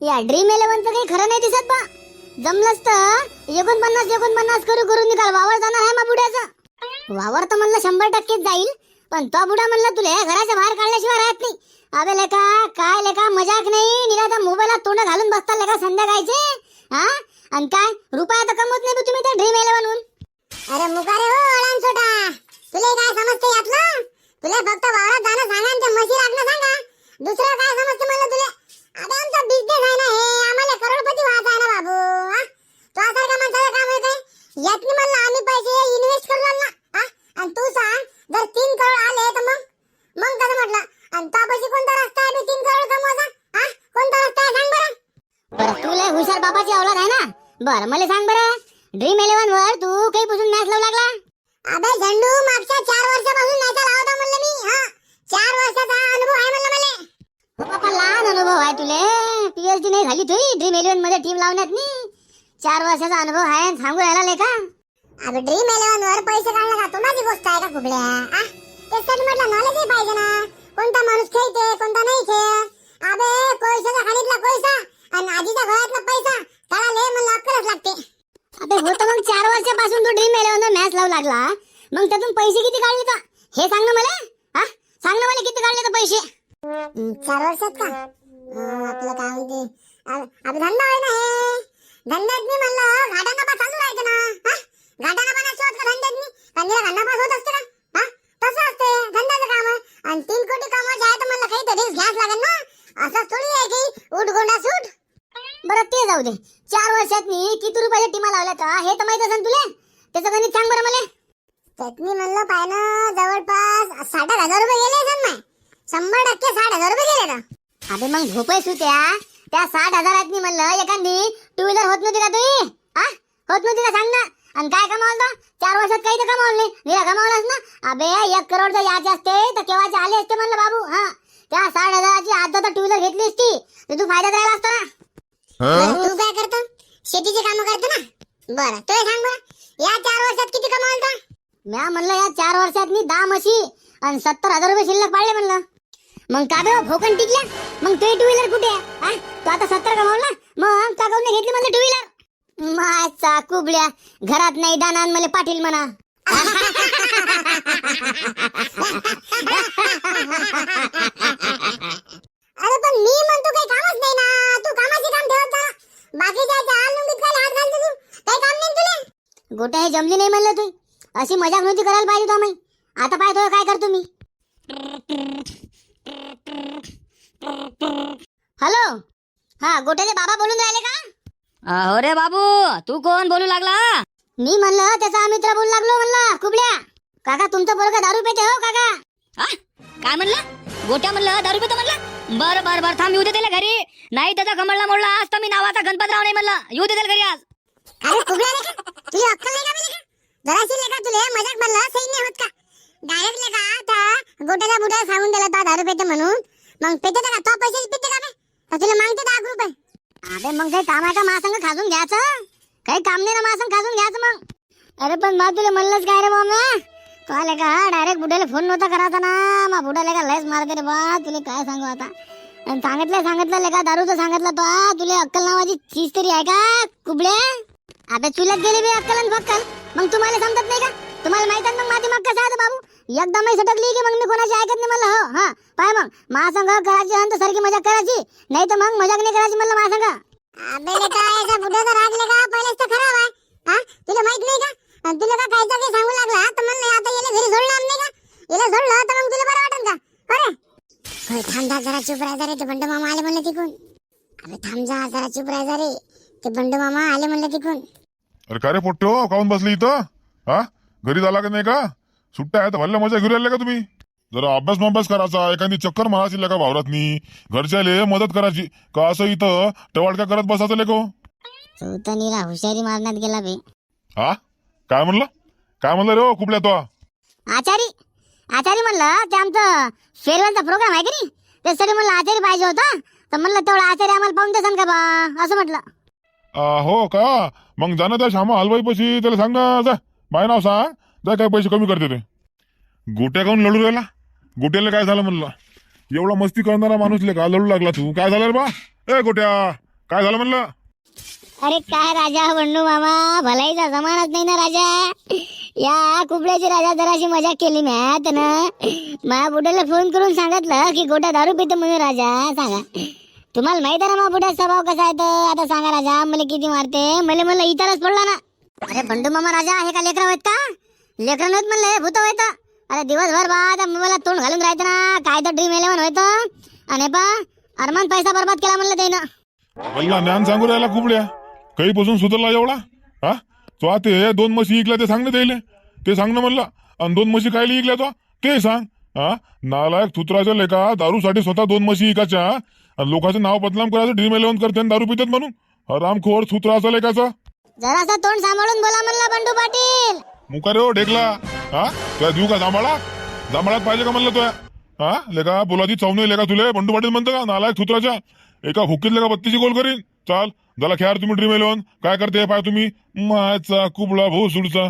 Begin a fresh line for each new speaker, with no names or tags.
या ड्रीम इलेव्हनचं काही खरं नाही दिसत बा. जमलंच तर एकोणपन्नास एकोणपन्नास करू करून निकाल. वावर जाणार आहे मा बुड्याचा. वावर तर म्हणलं शंभर टक्केच जाईल पण तो बुडा म्हणलं तुले घराच्या बाहेर काढल्याशिवाय राहत नाही. अबे लेका काय लेका मजाक नाही? निघा मोबाईलात तोंड घालून बसता लेका संध्याकाळचे हा? आणि काय? रुपया तर कमवत नाही तुम्ही त्या ड्रीम इलेव्हन अरे मुकारे हो अडान छोटा तुला काय समजते यातलं तुला फक्त वावरात जाणं सांगा आणि त्या म्हशी राखणं सांगा दुसरं काय समजते मला तुला अरे आमचा बिझनेस आहे ना हे आम्हाला करोडपती व्हायचा आहे ना बाबू हा तो सारखा माणसाचं काम यातनी म्हणलं आम्ही पैसे इन्व्हेस्ट करू लागला हा आणि तू सांग जर तीन करोड आले तर मग? मग कसं म्हटलं? आणि त्यापाशी कोणता रस्ता आहे? तीन करोड कमवायचा हा कोणता रस्ता आहे? सांग बरं. बरं तू लय हुशार बापाची औलाद आहे ना? बरं मला सांग बरं. ड्रीम इलेव्हन वर तू काही पासून मॅच लावू लागला? अबे झंडू मागच्या चार वर्षापासून मॅच लावता म्हणलं मी हा? चार वर्षाचा अनुभव आहे म्हणलं मला. हो बापा लहान अनुभव आहे तुले. पीएचडी नाही झाली तुझी ड्रीम इलेव्हनमध्ये टीम लावण्यात नी. चार वर्षाचा अनुभव आहे सांगू राहिला लेका अबे ड्रीम इलेव्हन वर पैसे काढणं का तोंडाची गोष्ट आहे का कुबड्या आ? त्यासाठी म्हटलं नॉलेजही पाहिजे ना. कोणता माणूस खेळते कोणता नाही खेळ. अबे कोळशाचा खाणीतला कोळसा आणि आजीच्या घरातला पैसा त्याला लय म्हणलं अक्कलच लागते. अबे हो तर मग चार वर्षापासून तू ड्रीम इलेव्हन मॅच लावू लागला. मग त्यातून पैसे किती काढले का हे सांग ना मला हा सांग ना मला किती काढले तर पैसे? चार वर्षात का? आपलं काय म्हणते? अं, आपला धंदा आहे ना हे? धंद्यात मी म्हणलं घाटा पास चालू राहायचं ना हा घाटा नफा होत का धंद्यात मी कंदीला घाटा पास होत असते का हा तसं असते धंद्याचं काम आणि तीन कोटी कमवायचे आहे तर म्हणलं काही तरी रिस्क घ्यास लागेल ना असं थोडी आहे की उठ गोंडा सूट बरं ते जाऊ दे चार वर्षात मी किती रुपयाच्या टीमा लावल्या का हे तर माहीत असेल तुला त्याचं गणित सांग बरं मला त्यातनी म्हणलं पाहिलं जवळपास साठ हजार रुपये गेले असेल ना शंभर टक्के साठ हजार रुपये गेले का अरे मग झोपाय सुट्या त्या साठ हजारातनी म्हणलं एखादी टू व्हीलर होत नव्हती का तुझी हा होत नव्हती का सांग ना. आणि काय कमावलं चार वर्षात काही तर कमावलं नाही. निरा कमावलंस ना? अबे एक करोड जर याचे असते तर केव्हाचे आले असते म्हणलं बाबू? हा. त्या साठ हजाराची आता तर टू व्हीलर घेतली असती. तर तू फायदा राहिला असता ना? तू काय करतो? शेतीची कामं करतो ना? बरं तुला सांग बरं या चार वर्षात किती कमावलं म्या म्हणलं या चार वर्षात मी दहा म्हशी आणि सत्तर हजार रुपये शिल्लक पाडले म्हणलं. मग का बे भोकन टिकल्या? मग ते टू व्हीलर कुठे आहे? तू आता सत्तर कमावला? मग का काऊन घेतली म्हणलं टू व्हीलर माचा कुबड्या घरात नाही दाना मला पाटील म्हणा. अरे पण मी म्हणतो काही कामच नाही ना. तू कामाचे काम ठेवत जा. बाकीच्या हाल नुंगीत काय हात घालतो तू? काही काम नाही तुला? गोट्या हे जमली नाही म्हणलं तू. अशी मजाक नव्हती करायला पाहिजे तो मग. आता पाहतो काय करतो मी? हॅलो. हा गोट्याचे बाबा बोलून राहिले का?
अहो रे बाबू तू कोण बोलू लागला?
मी म्हणलं त्याचा मित्र बोलू लागलो म्हणलं कुबड्या काका तुमचं पोरगा दारू पेते हो काका.
हा? काय म्हणलं? गोट्या म्हणलं दारू पितो म्हणलं? बर बर बर थांब येऊ दे त्याला घरी. नाही त्याचा कमळला मोडला आज तर मी नावाचा गणपतराव नाही म्हणलं. येऊ दे घरी आज.
अरे तुझी अक्कल नाही का जराशी तुले मजाक म्हणलं सही नाही होत का? डायरेक्ट लेका त्या गोट्याला बुटाला सांगून दिला दहा दारू रुपये म्हणून. मग पेते का? तो पैसे पिते का बे? तर तुला मागते दहा रुपये. अबे मग काही काम आहे का खाजून घ्यायचं? काही काम नाही ना मासंग खाजून घ्यायचं मग. अरे पण बा तुला म्हणलंच काय रे बा तो आले का? डायरेक्ट बुड्याला फोन नव्हता करायचा ना. मग बुड्याला का लयच मारते रे बा? तुला काय सांगू आता? आणि सांगितलं सांगितलं का दारूचं सांगितलं तो. तुला अक्कल नावाची चीज तरी आहे का? कुबड्या आता चुलत गेली बी अक्कल आणि फक्कल. मग तुम्हाला समजत नाही का? तुम्हाला माहीत आहे मग माझी मग कसं आहे बाबू? एकदम सटकली की मग मी कोणाची ऐकत नाही म्हणलं हो हा. पाय मग. महासंघ करायची हंत सारखी मजाक करायची. नाही तर मग मजाक नाही करायची म्हणलं महासंघ अबे काय याचा बुड्याचा रागले का? पहिलेच तर खराब आहे. हा? तुला माहीत नाही का? आणि तुला का कायचा काही सांगू लागला? तर म्हणलं आता याला घरी सोडणार नाही का? याला सोडलं तर मग तुला बरं वाटेल का? अरे होय थांब जा जरा चुप राहा रे ते बंड मामा आले म्हणलं तिकून. अरे थांब जा जरा चुप राहा रे ते बंड मामा आले म्हणलं तिकून.
अरे काय रे पोट्टो काऊन बसली इथं? हा? घरी झाला का नाही का? सुट्ट्या आहेत भल्ल्या मजा घेऊन राहिले का तुम्ही? जरा अभ्यास अभ्यास करायचा एखादी चक्कर मारायची का वावरातनी. घरच्याले मदत करायची. का असं इथं टवाळक्या करत बसायचं लेको?
तू तर निरा हुशारी मारण्यात गेला बे.
हा? काय म्हणलं? काय म्हणलं रे ओ कुठल्या तो?
आचारी? आचारी म्हणलं ते आमचं फेअरवेलचा प्रोग्राम आहे की नाही? त्यासाठी म्हणलं आचारी पाहिजे होता. तर म्हणलं तेवढा आचारी आम्हाला पाहून देसान का बा? असं म्हटलं.
आ, हो का? मग जाणं त्या श्यामा हलवाई पशी त्याला सांग जा. माय नाव सांग. जा काय पैसे कमी करते ते. गोट्या काऊन लढू राहिला. गोट्याला काय झालं म्हणलं? एवढा मस्ती करणारा माणूस ले का? लढू लागला तू. काय झालं रे बा? ए गोट्या काय झालं म्हणलं?
अरे काय राजा बंडू मामा? भलाईचा जमानाच नाही ना राजा. या कुबड्याची राजा जराशी मजा केली म्यात त्यानं माया बुड्याला फोन करून सांगितलं की गोट्या दारू पितो म्हणून राजा. सांगा. तुम्हाला माहीत आहे ना मा स्वभाव कसा आहे तर? आता सांगा राजा मला किती मारते? मला म्हणलं इतरच पडला ना. अरे बंडू मामा राजा हे का लेकर आहेत का? लेकरं नव्हत म्हणलं भूत होत अरे दिवसभर बा मला तोंड घालून राहायचं ना काय तर ड्रीम इलेव्हन होत. आणि पा अरमान पैसा बर्बाद केला म्हणलं त्यानं.
मला ज्ञान सांगू राहिला कुबड्या. काही पासून सुधारला एवढा? हा? तो आता हे दोन म्हशी इकल्या ते सांग ना त्याले. ते सांग ना म्हणलं आणि दोन म्हशी कायला इकल्या तो? ते सांग. हा? नालायक थुत्राच्या लेका दारूसाठी स्वतः दोन म्हशी इकाच्या आणि लोकांचं नाव बदनाम करायचं ड्रीम इलेव्हन करते आणि दारू पितात म्हणून? रामखोर थुत्राचा लेकाचा?
जरासा तोंड सांभाळून बोला म्हणलं बंडू पाटील.
मुका रे हो ढेकला. हा? तुला देऊ का जांभळा? जांभळात पाहिजे का म्हणलं तुया? हा? लेका बोलाची चवणे लेका तुले. बंडू पाटील म्हणतं का? नालायक थुत्राच्या. एका हुकीत लेका बत्तीची गोल करीन? चाल झाला खेळार तुम्ही ड्रीम इलेव्हन काय करते पाय तुम्ही? मायचा कुबळा भाऊ सुडचा